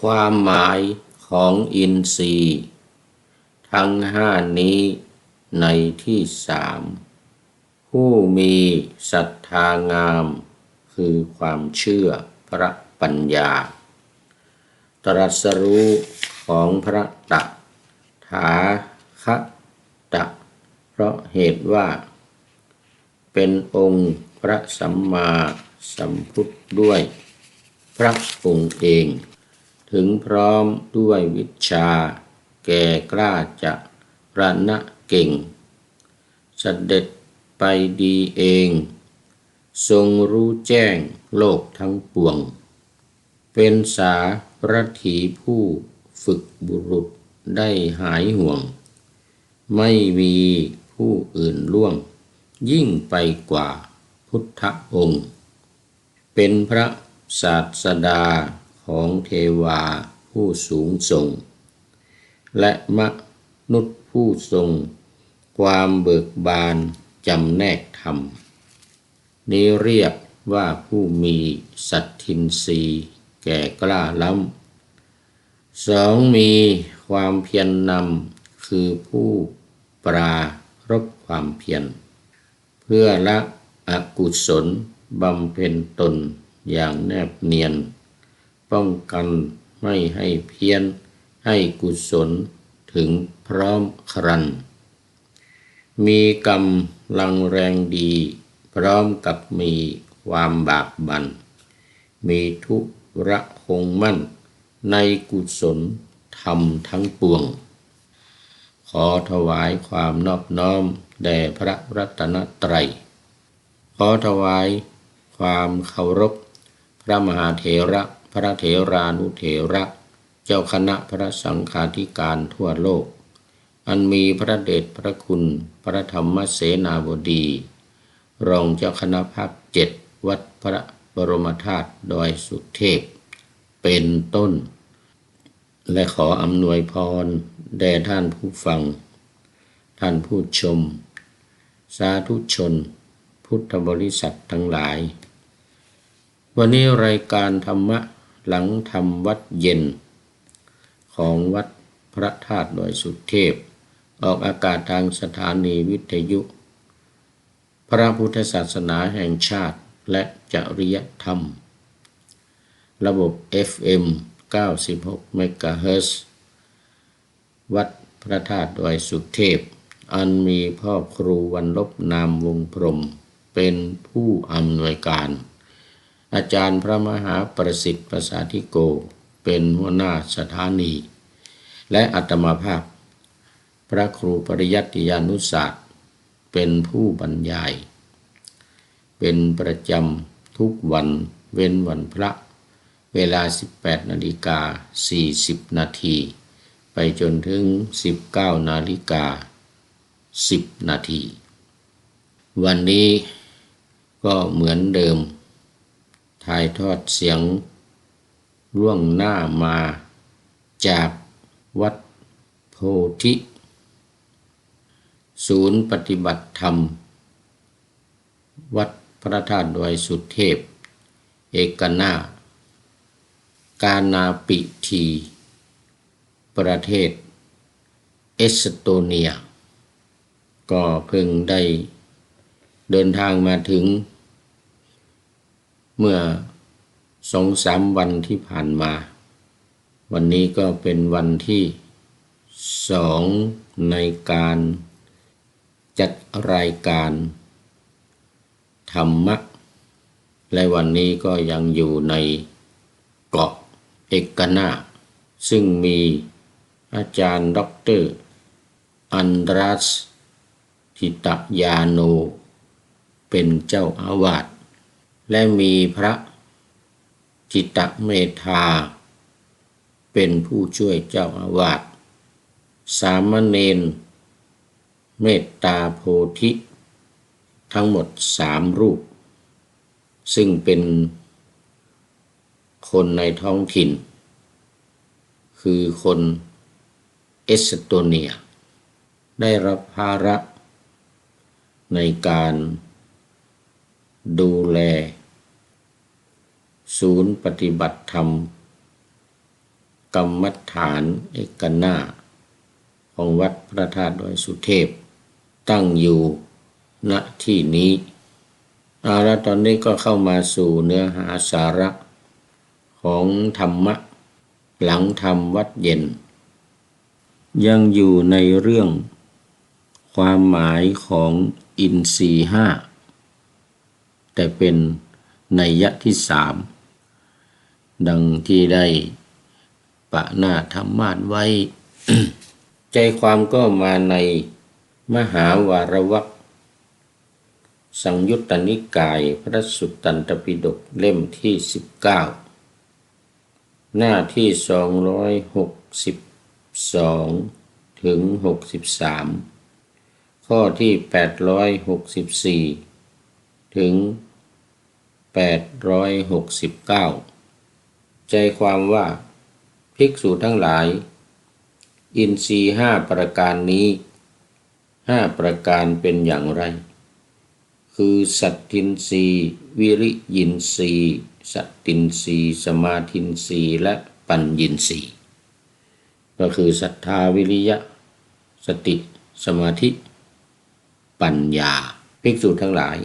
ความหมายของอินทรีย์ ทั้งห้านี้ในที่สามผู้มีศรัทธางาม คือความเชื่อพระปัญญา ตรัสรู้ของพระตถาคตะ เพราะเหตุว่า เป็นองค์พระสัมมาสัมพุทธด้วย พระองค์เอง ถึงพร้อมด้วยวิชา แก่กล้าจะระณะเก่งสเสด็จไปดีเอง ทรงรู้แจ้งโลกทั้งปวง เป็นสาระถีผู้ฝึกบุรุษได้หายห่วง ไม่มีผู้อื่นล่วง ยิ่งไปกว่าพุทธองค์ เป็นพระศาสดา ของเทวาผู้สูงส่ง และมนุษย์ผู้ทรง ความเบิกบานจำแนกธรรม นี้เรียกว่าผู้มีสัตทินรีแก่กล้าล้ำสองมีความเพียรนนำคือผู้ปรารบความเพียรเพื่อละอกุศลบำเพ็ญตนอย่างแนบเนียน ป้องกันไม่ให้เพี้ยน ให้กุศลถึงพร้อมครัน มีกรรมลังแรงดี พร้อมกับมีความบากบัน่นมีทุระคงมั่น ในกุศลธรรมทั้งปวง ขอถวายความนอบน้อม แด่พระรัตนตรัย ขอถวายความเคารพ พระมหาเถระ พระเถรานุเถระ เจ้าคณะพระสังฆาธิการทั่วโลก อันมีพระเดชพระคุณพระธรรมเสนาบดี รองเจ้าคณะภาคเจ็ดวัดพระบรมธาตุดอยสุเทพ เป็นต้น และขออำนวยพร แด่ท่านผู้ฟัง ท่านผู้ชม สาธุชน พุทธบริษัททั้งหลายวันนี้รายการธรรมะ หลังธรรมวัดเย็น ของวัดพระธาตุดอยสุเทพ ออกอากาศทางสถานีวิทยุ พระพุทธศาสนาแห่งชาติและจริยธรรม ระบบ FM 96เมกะเฮิรตซ์วัดพระธาตุดอยสุเทพ อันมีพ่อครูวันลบนามวงพรม เป็นผู้อำนวยการ อาจารย์พระมหาประสิทธิ์ประสาธิโก เป็นหัวหน้าสถานี และอัตมาภาพ พระครูปริยัติยานุศาสตร์ เป็นผู้บรรยาย เป็นประจำทุกวันเว้นวันพระ เวลา 18 นาฬิกา 40 นาที ไปจนถึง 19 นาฬิกา 10 นาที วันนี้ก็เหมือนเดิม ถ่ายทอดเสียงล่วงหน้ามาจากวัดโพธิ ศูนย์ปฏิบัติธรรม วัดพระธาตุดอยสุเทพ เอกนา กานาปิที ประเทศ เอสโตเนีย ก็เพิ่งได้เดินทางมาถึง เมื่อสองสามวันที่ผ่านมา วันนี้ก็เป็นวันที่สองในการจัดรายการธรรมะ และวันนี้ก็ยังอยู่ในเกาะเอกนาซึ่งมีอาจารย์ด็อกเตอร์อันดรัสทิตยาโน เป็นเจ้าอาวาส และมีพระจิตเมธา เป็นผู้ช่วยเจ้าอาวาส สามเณรเมตตาโพธิ ทั้งหมดสามรูป ซึ่งเป็นคนในท้องถิ่น คือคนเอสโตเนีย ได้รับภาระในการดูแล ศูนย์ปฏิบัติธรรม กรรมฐานเอกนาของวัดพระธาตุดอยสุเทพ ตั้งอยู่ณที่นี้เอาละตอนนี้ก็เข้ามาสู่เนื้อหาสาระของธรรมะ หลังธรรมวัดเย็น ยังอยู่ในเรื่องความหมายของอินทรีห้าแต่เป็นในยะที่สาม ดังที่ได้ปะหน้าธรรมาสไว้ ใจความก็มาในมหาวารวัสังยุตตนิกายพระสุตตันตปิฎกเล่มที่ 19 หน้าที่ 262 ถึง 63 ข้อที่ 864 ถึง 869 ใจความว่าภิกษุทั้งหลาย อินทรีห้าประการนี้ห้าประการเป็นอย่างไร คือสัตตินรีวิริยินรีสัตตินรีสมาธินรีและปัญญินรีก็คือศรัทธาวิริยะ สติ สมาธิ ปัญญา ภิกษุทั้งหลาย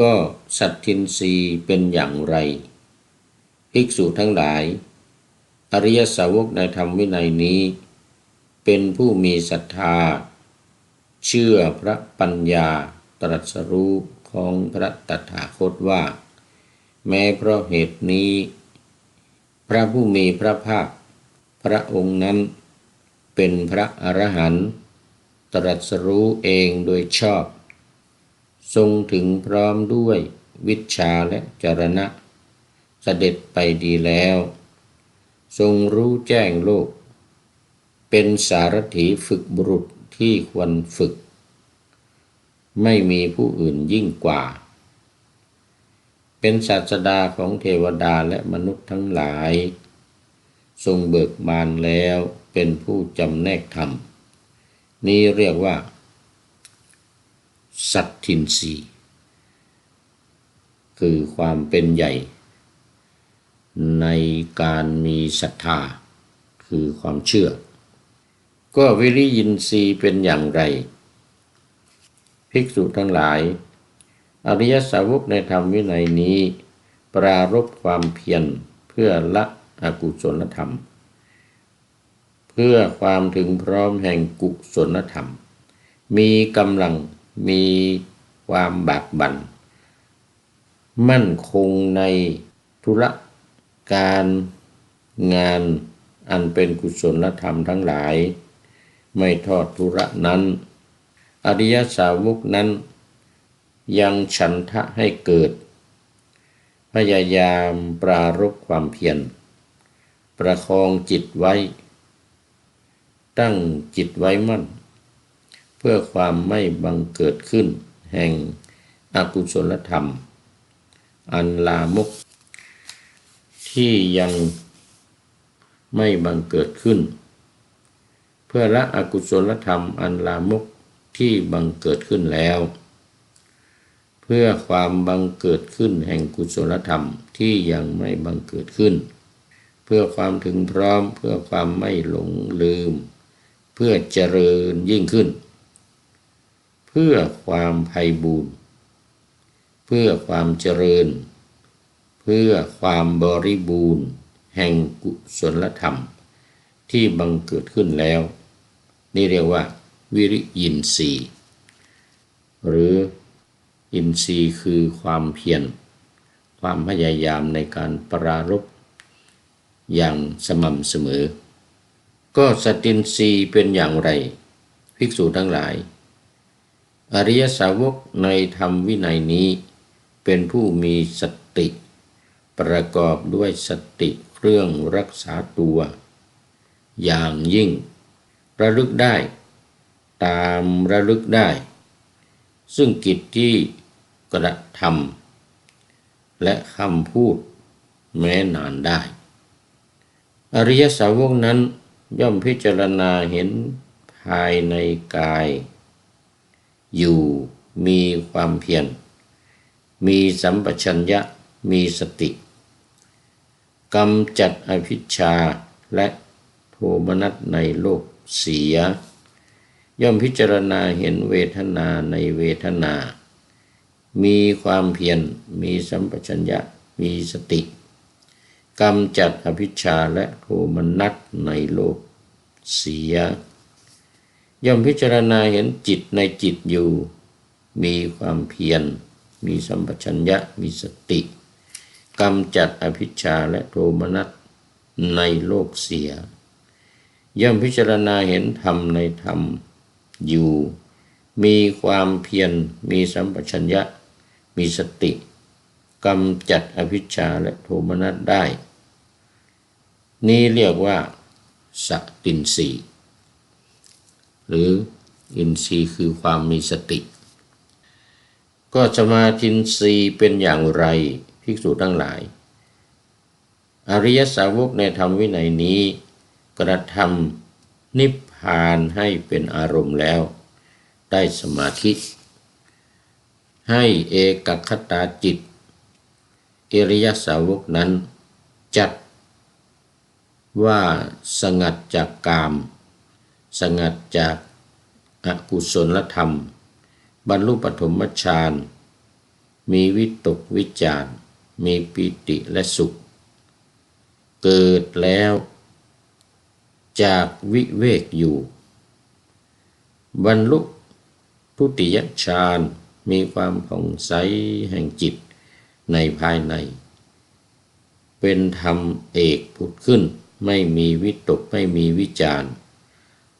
ก็สัตทินรีเป็นอย่างไร ภิกษุทั้งหลาย อริยสาวกในธรรมวินัยนี้ เป็นผู้มีศรัทธา เชื่อพระปัญญาตรัสรู้ของพระตถาคตว่า แม้เพราะเหตุนี้ พระผู้มีพระภาค พระองค์นั้น เป็นพระอรหันต์ตรัสรู้เองโดยชอบ ทรงถึงพร้อมด้วยวิชาและจรณะ เสด็จไปดีแล้ว ทรงรู้แจ้งโลก เป็นสารถีฝึกบุรุษที่ควรฝึก ไม่มีผู้อื่นยิ่งกว่า เป็นศาสดาของเทวดาและมนุษย์ทั้งหลาย ทรงเบิกบานแล้วเป็นผู้จำแนกธรรม นี้เรียกว่า สัตทินรีคือความเป็นใหญ่ ในการมีศรัทธา คือความเชื่อ ก็วิริยินทรีย์เป็นอย่างไร ภิกษุทั้งหลาย อริยสาวกในธรรมวินัยนี้ ปรารบความเพียรเพื่อละอกุศลธรรม เพื่อความถึงพร้อมแห่งกุศลธรรม มีกำลังมีความบากบัน่น มั่นคงในธุระ การงานอันเป็นกุศลธรรมทั้งหลาย ไม่ทอดธุระนั้น อริยสาวกนั้น ยังฉันทะให้เกิด พยายามปรารบความเพียรประคองจิตไว้ ตั้งจิตไว้มั่น เพื่อความไม่บังเกิดขึ้น แห่งอกุศลธรรม อันลามก ที่ยังไม่บังเกิดขึ้น เพื่อละอกุศลธรรมอันลามกที่บังเกิดขึ้นแล้ว เพื่อความบังเกิดขึ้นแห่งกุศลธรรมที่ยังไม่บังเกิดขึ้น เพื่อความถึงพร้อม เพื่อความไม่หลงลืม เพื่อเจริญยิ่งขึ้น เพื่อความไพ่บูรณ์เพื่อความเจริญเพื่อความบริบูรณ์ แห่งกุศลธรรม ที่บังเกิดขึ้นแล้ว นี่เรียกว่า วิริยินทรีย์หรืออินทรีย์คือความเพียรความพยายามในการปรารบอย่างสม่ำเสมอ ก็สตินรีเป็นอย่างไร ภิกษุทั้งหลาย อริยสาวกในธรรมวินัยนี้ เป็นผู้มีสติ ประกอบด้วยสติเครื่องรักษาตัว อย่างยิ่ง ระลึกได้ ตามระลึกได้ ซึ่งกิจที่กระทำและคำพูดแม้นานได้ อริยสาวกนั้นย่อมพิจารณาเห็นภายในกาย อยู่มีความเพียรมีสัมปชัญญะมีสติ กำจัดอภิชาและโทมนัสในโลกเสีย ย่อมพิจารณาเห็นเวทนาในเวทนา มีความเพียรมีสัมปชัญญะมีสติกำจัดอภิชาและโทมนัสในโลกเสีย ย่อมพิจารณาเห็นจิตในจิตอยู่ มีความเพียรมีสัมปชัญญะมีสติ กำจัดอภิชาและโทมนัสในโลกเสีย ย่อมพิจารณาเห็นธรรมในธรรมอยู่ มีความเพียรมีสัมปชัญญะ มีสติกำจัดอภิชาและโทมนัสได้ นี้เรียกว่าสตินสีหรืออินทรีย์คือความมีสติ ก็สมาธินรีเป็นอย่างไร ภิกษุทั้งหลาย อริยสาวกในธรรมวินัยนี้ กระทำนิพพานให้เป็นอารมณ์แล้ว ได้สมาธิ ให้เอกคตาจิตอริยสาวกนั้นจัดว่าสงัดจากกาม สงัดจากอกุศลธรรม บรรลุปฐมฌานมีวิตกวิจาร มีปิติและสุข เกิดแล้วจากวิเวกอยู่ บรรลุทุติยฌานมีความผ่องใสแห่งจิตในภายใน เป็นธรรมเอกผุดขึ้น ไม่มีวิตกไม่มีวิจาร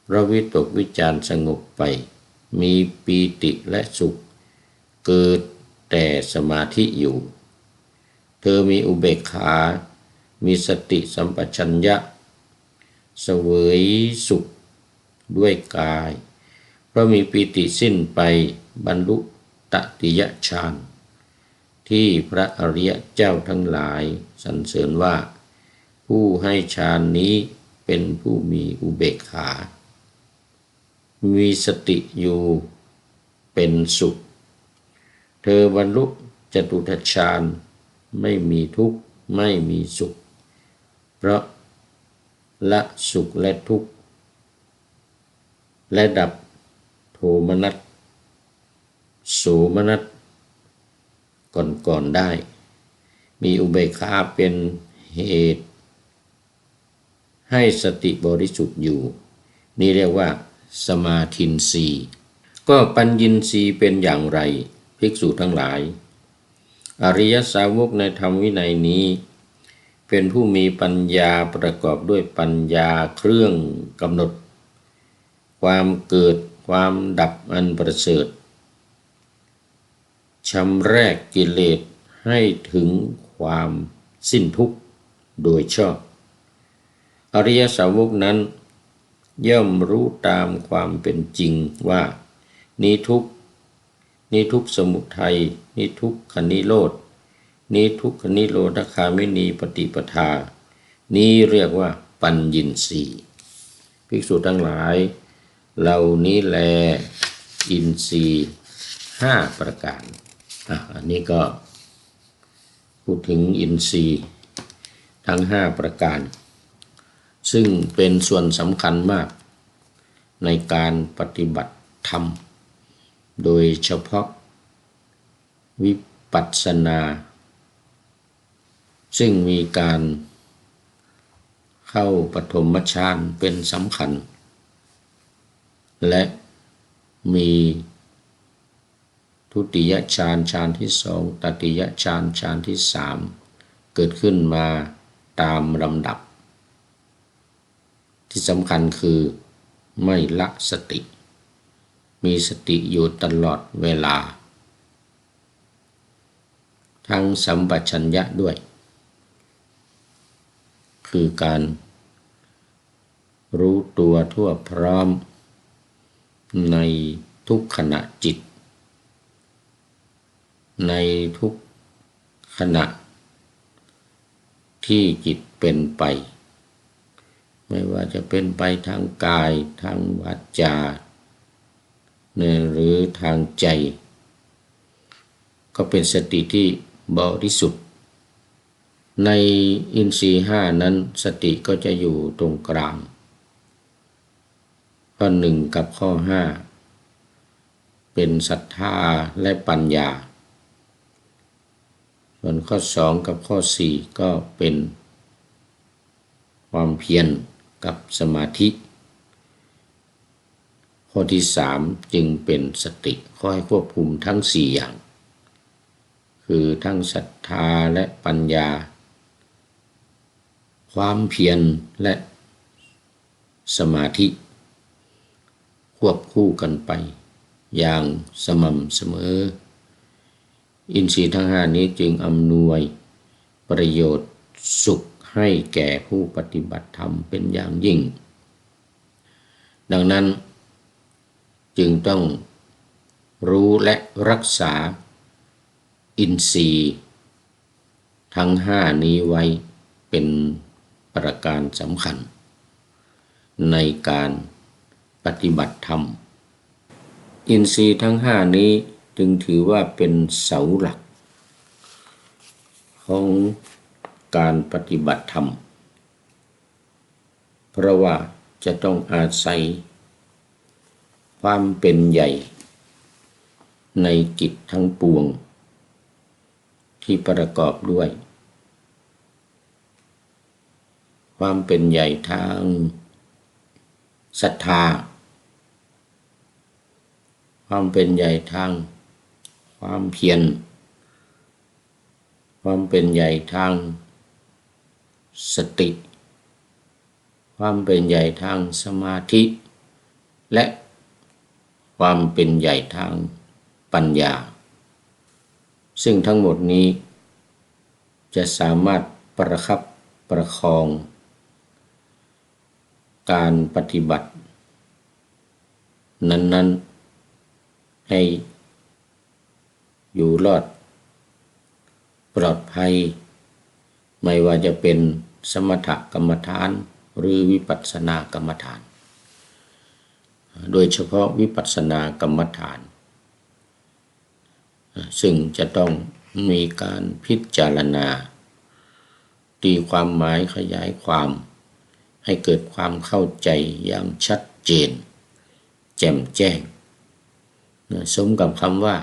พระวิตกวิจารสงบไป มีปีติและสุข เกิดแต่สมาธิอยู่ เธอมีอุเบกขา มีสติสัมปชัญญะเสวยสุขด้วยกาย เพราะมีปีติสิ้นไปบรรลุตติยฌานที่พระอริยเจ้าทั้งหลายสรรเสริญว่า ผู้ให้ฌานนี้เป็นผู้มีอุเบกขา มีสติอยู่เป็นสุข เธอบรรลุจตุทชฌาน ไม่มีทุกข์ไม่มีสุข เพราะละสุขและทุกข์ และดับโทมนัสโสมนัสก่อนๆได้ มีอุเบกขาเป็นเหตุ ให้สติบริสุทธิ์อยู่ นี่เรียกว่า สมาธินรีก็ปัญญินรีเป็นอย่างไร ภิกษุทั้งหลาย อริยสาวกในธรรมวินัยนี้ เป็นผู้มีปัญญาประกอบด้วยปัญญาเครื่องกำหนด ความเกิดความดับอันประเสริฐชำแรกกิเลสให้ถึงความสิ้นทุกข์โดยชอบ อริยสาวกนั้น ย่อมรู้ตามความเป็นจริงว่า นี้ทุก นี้ทุกสมุทัยนี้ทุกขนิโรธนี้ทุกขนิโรธคามินีปฏิปทา นี้เรียกว่าปัญญินสีภิกษุทั้งหลาย เหล่านี้แลอินทรีห้าประการอันนี้ก็พูดถึงอินทรีย์ทั้งห้าประการ ซึ่งเป็นส่วนสำคัญมากในการปฏิบัติธรรม โดยเฉพาะวิปัสสนา ซึ่งมีการเข้าปฐมฌานเป็นสำคัญ และมีทุติยฌานฌานที่สองตติยฌานฌานที่สามเกิดขึ้นมาตามลำดับ ที่สำคัญคือไม่ละสติ มีสติอยู่ตลอดเวลา ทั้งสัมปชัญญะด้วย คือการรู้ตัวทั่วพร้อม ในทุกขณะจิต ในทุกขณะ ที่จิตเป็นไป ไม่ว่าจะเป็นไปทางกายทางวาจา หรือทางใจ ก็เป็นสติที่บริสุทธิ์ ในอินทรีห้านั้นสติก็จะอยู่ตรงกลาง ข้อหนึ่งกับข้อห้าเป็นศรัทธาและปัญญา ส่วนข้อสองกับข้อสี่ก็เป็นความเพียรกับสมาธิ ข้อที่สามจึงเป็นสติข้อให้ควบคุมทั้งสี่อย่าง คือทั้งศรัทธาและปัญญา ความเพียรและสมาธิ ควบคู่กันไป อย่างสม่ำเสมอ อินทรีย์ทั้งห้านี้จึงอำนวยประโยชน์สุขให้แก่ผู้ปฏิบัติธรรมเป็นอย่างยิ่ง ดังนั้น จึงต้องรู้และรักษา อินทรีย์ ทั้งห้านี้ไว้เป็นประการสำคัญ ในการปฏิบัติธรรม อินทรีย์ทั้งห้านี้จึงถือว่าเป็นเสาหลัก ของการปฏิบัติธรรม เพราะว่าจะต้องอาศัย ความเป็นใหญ่ ในกิจทั้งปวง ที่ประกอบด้วย ความเป็นใหญ่ทางศรัทธา ความเป็นใหญ่ทาง ความเพียร ความเป็นใหญ่ทาง สติ ความเป็นใหญ่ทางสมาธิ และ ความเป็นใหญ่ทางปัญญา ซึ่งทั้งหมดนี้ จะสามารถประคับประคอง การปฏิบัติ นั้น ๆ ให้อยู่รอด ปลอดภัย ไม่ว่าจะเป็นสมถกรรมฐานหรือวิปัสสนากรรมฐาน โดยเฉพาะวิปัสสนากรรมฐาน ซึ่งจะต้องมีการพิจารณา ตีความหมายขยายความ ให้เกิดความเข้าใจอย่างชัดเจน แจ่มแจ้ง สมกับคำว่า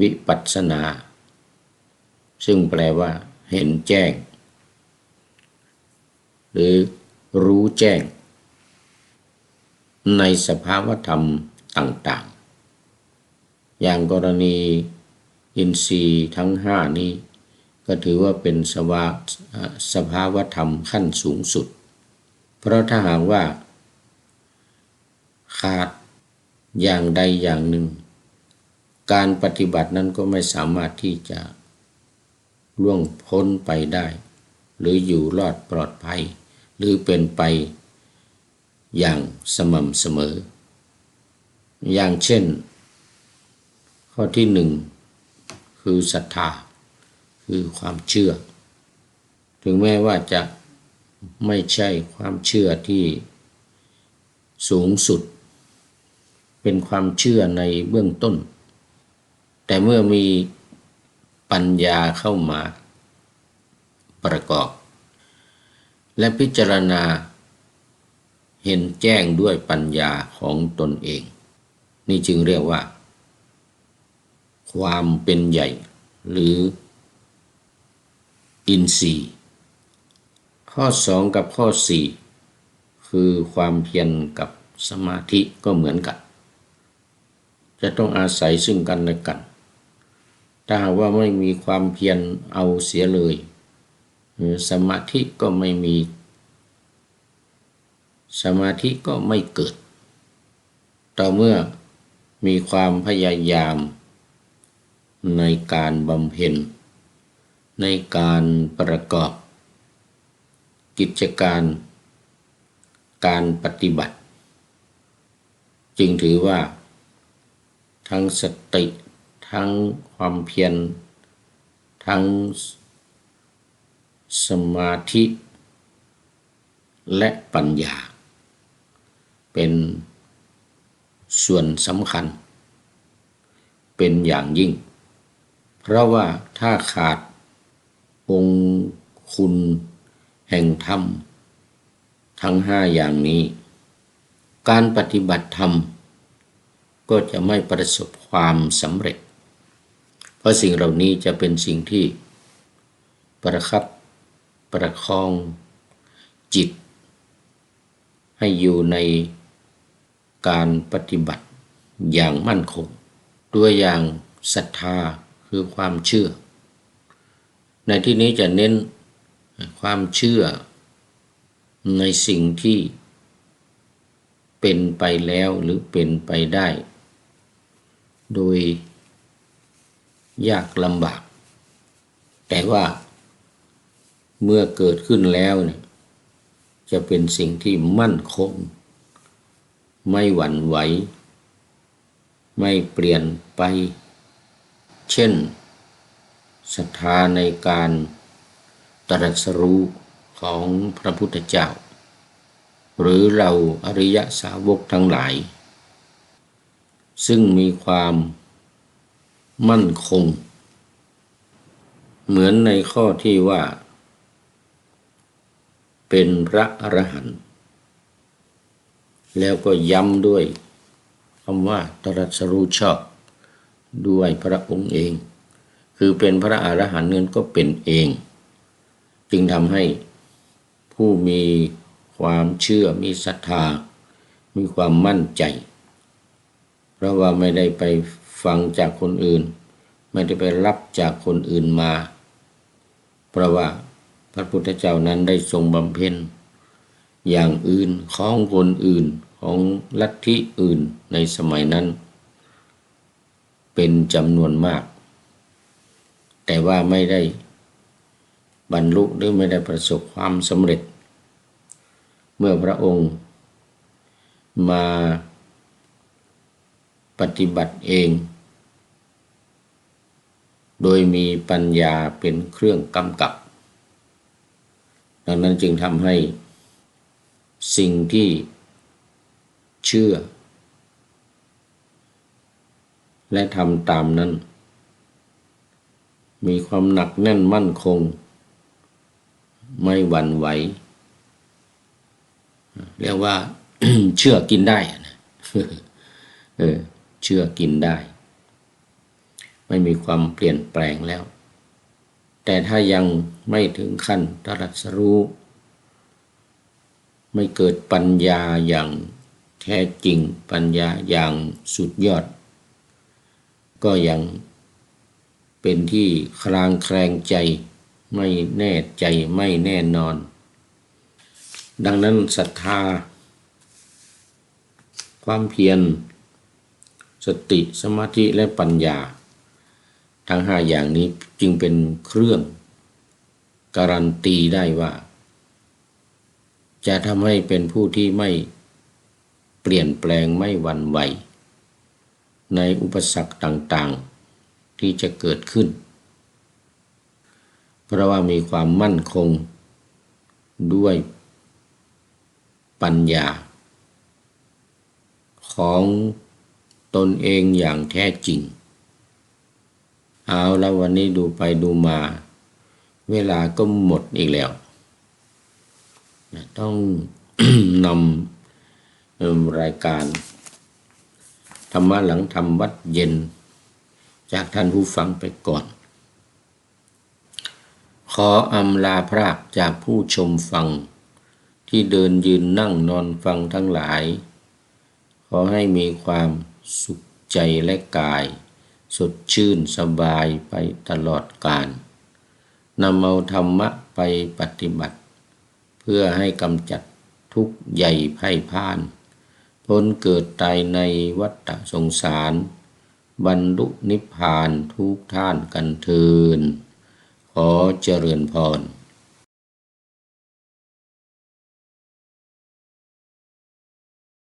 วิปัสสนา ซึ่งแปลว่า เห็นแจ้ง หรือรู้แจ้ง ในสภาวธรรมต่างๆ อย่างกรณีอินทรีย์ทั้งห้านี้ ก็ถือว่าเป็นสภาสภาวธรรมขั้นสูงสุด เพราะถ้าหากว่า ขาดอย่างใดอย่างหนึ่ง การปฏิบัตินั้นก็ไม่สามารถที่จะล่วงพ้นไปได้ หรืออยู่รอดปลอดภัย หรือเป็นไป อย่างสม่ำเสมอ อย่างเช่น ข้อที่หนึ่งคือศรัทธา คือความเชื่อ ถึงแม้ว่าจะไม่ใช่ความเชื่อที่สูงสุด เป็นความเชื่อในเบื้องต้น แต่เมื่อมีปัญญาเข้ามาประกอบ และพิจารณา เห็นแจ้งด้วยปัญญาของตนเอง นี่จึงเรียกว่า ความเป็นใหญ่หรืออินทรีย์ข้อสองกับข้อสี่คือความเพียรกับสมาธิก็เหมือนกัน จะต้องอาศัยซึ่งกันและกัน ถ้าหากว่าไม่มีความเพียรเอาเสียเลย สมาธิก็ไม่มี สมาธิก็ไม่เกิด ต่อเมื่อมีความพยายาม ในการบำเพ็ญ ในการประกอบ กิจการการปฏิบัติ จึงถือว่า ทั้งสติ ทั้งความเพียร ทั้งสมาธิ และปัญญา เป็นส่วนสำคัญ เป็นอย่างยิ่ง เพราะว่าถ้าขาดองคุณแห่งธรรม ทั้งห้าอย่างนี้ การปฏิบัติธรรม ก็จะไม่ประสบความสำเร็จ เพราะสิ่งเหล่านี้จะเป็นสิ่งที่ประคับประคองจิต ให้อยู่ใน การปฏิบัติอย่างมั่นคงด้วอย่างศรัทธาคือความเชื่อ ในที่นี้จะเน้นความเชื่อในสิ่งที่เป็นไปแล้วหรือเป็นไปได้ โดยยากลำบาก แต่ว่าเมื่อเกิดขึ้นแล้วเนี่ยจะเป็นสิ่งที่มั่นคง ไม่หวั่นไหว ไม่เปลี่ยนไป เช่นศรัทธาในการตรัสรู้ของพระพุทธเจ้า หรือเราอริยสาวกทั้งหลาย ซึ่งมีความมั่นคง เหมือนในข้อที่ว่า เป็นพระอรหันต์ แล้วก็ย้ำด้วยคำว่าตรัสรู้ชอบด้วยพระองค์เอง คือเป็นพระอรหันต์นั้นก็เป็นเอง จึงทำให้ผู้มีความเชื่อมีศรัทธา มีความมั่นใจ เพราะว่าไม่ได้ไปฟังจากคนอื่น ไม่ได้ไปรับจากคนอื่นมา เพราะว่าพระพุทธเจ้านั้นได้ทรงบำเพ็ญ อย่างอื่นของคนอื่นของลัทธิอื่นในสมัยนั้น เป็นจำนวนมาก แต่ว่าไม่ได้บรรลุหรือไม่ได้ประสบความสำเร็จ เมื่อพระองค์มาปฏิบัติเอง โดยมีปัญญาเป็นเครื่องกำกับ ดังนั้นจึงทำให้ สิ่งที่เชื่อ และทำตามนั้น มีความหนักแน่นมั่นคง ไม่หวั่นไหว เรียกว่าเชื่อกินได้นะเออเชื่อกินได้ ไม่มีความเปลี่ยนแปลงแล้ว แต่ถ้ายังไม่ถึงขั้นตรัสรู้ ไม่เกิดปัญญาอย่างแท้จริงปัญญาอย่างสุดยอด ก็ยังเป็นที่คลางแคลงใจไม่แน่ใจไม่แน่นอน ดังนั้นศรัทธา ความเพียร สติสมาธิและปัญญา ทั้งห้าอย่างนี้จึงเป็นเครื่อง การันตีได้ว่า จะทำให้เป็นผู้ที่ไม่เปลี่ยนแปลงไม่หวั่นไหว ในอุปสรรคต่างๆ ที่จะเกิดขึ้น เพราะว่ามีความมั่นคงด้วยปัญญา ของตนเองอย่างแท้จริง เอาแล้ววันนี้ดูไปดูมา เวลาก็หมดอีกแล้ว ต้องนำรายการ ธรรมะหลังทำวัดเย็น จากท่านผู้ฟังไปก่อน ขออำลาพรากจากผู้ชมฟัง ที่เดินยืนนั่งนอนฟังทั้งหลาย ขอให้มีความสุขใจและกาย สดชื่นสบายไปตลอดกาลนำเอาธรรมะไปปฏิบัติ เพื่อให้กำจัดทุกข์ใหญ่ไพ่พาน พ้นเกิดตายในวัฏสงสาร บรรลุนิพพานทุกท่านกันเทินขอเจริญพร